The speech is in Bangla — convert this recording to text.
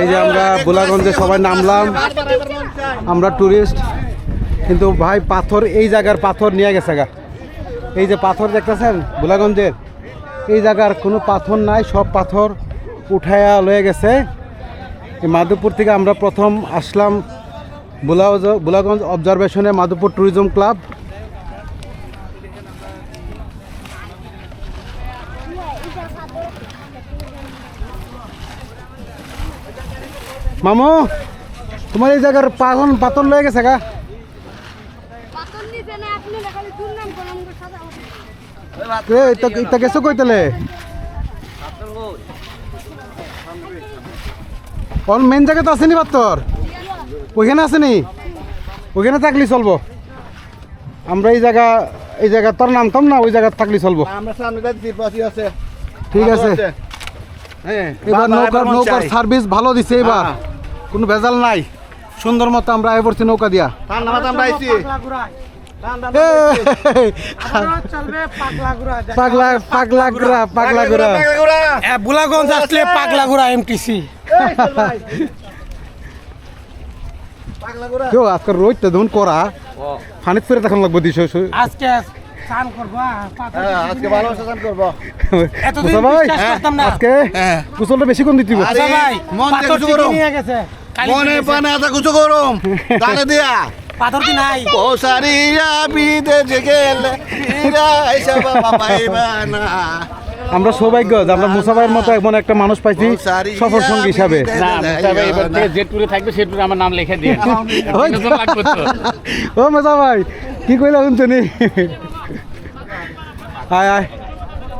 এই যে আমরা বুলাগঞ্জে সবাই নামলাম। আমরা টুরিস্ট কিন্তু ভাই, পাথর, এই জায়গার পাথর নিয়ে গেছে গা। এই যে পাথর দেখতেছেন, বুলাগঞ্জের? এই জায়গার কোনো পাথর নাই, সব পাথর উঠায়া লয়ে গেছে। মাধবপুর থেকে আমরা প্রথম আসলাম বুলাগঞ্জ বুলাগঞ্জ অবজারভেশনে মাধবপুর ট্যুরিজম ক্লাব মামু তোমার এই জায়গার পাথর পাথর লয়ে গেছে গা। ইতা অন মেন আসেনি পাথর? ওইখানে আসেনি? ওইখানে থাকলি চলবো। আমরা এই জায়গা এই জায়গা তোর নামতাম না ওই জায়গা থাকলি চলবো। ঠিক আছে। এবার বাবা, নৌকার এবার নৌকার সার্ভিস ভালো দিছে এবার। হ্যাঁ। কোনো ভেজাল নাই। সুন্দর মতো আমরা আয় পড়ছি নৌকা দিয়া। ঠান্ডা মাথা আমরা আইছি। পাগলা পাগলা গুড়া পাগলা গুড়া বুলাগঞ্জ আসলে পাগলাগুড়া এমটিসি কেউ আজকে রোজটা ধুন করা। ফানিত ফিরে তখন লাগবো দিছ আজকে স্নান করব হ্যাঁ, আজকে ভালো স্নান করব। এতদিন মুসা ভাই বিশ্বাস করতাম না। আজকে হ্যাঁ। কুশলটা বেশি কোন দিতে ভাই মন পানে আছে কিছু গরম। গানে দিয়া। পাথর কি নাই? ও সারিয়া বিদেশে গেলে আমরা সৌভাগ্য যে আমরা মুসা ভাইয়ের মতো এমন একটা মানুষ পাইছি সফর সঙ্গী হিসাবে। যে ট্যুরে থাকবে সে ট্যুরে আমার নাম লিখে দিয়ে। তো। ও মুসা ভাই কি কইলা শুনছনি আয় আয়।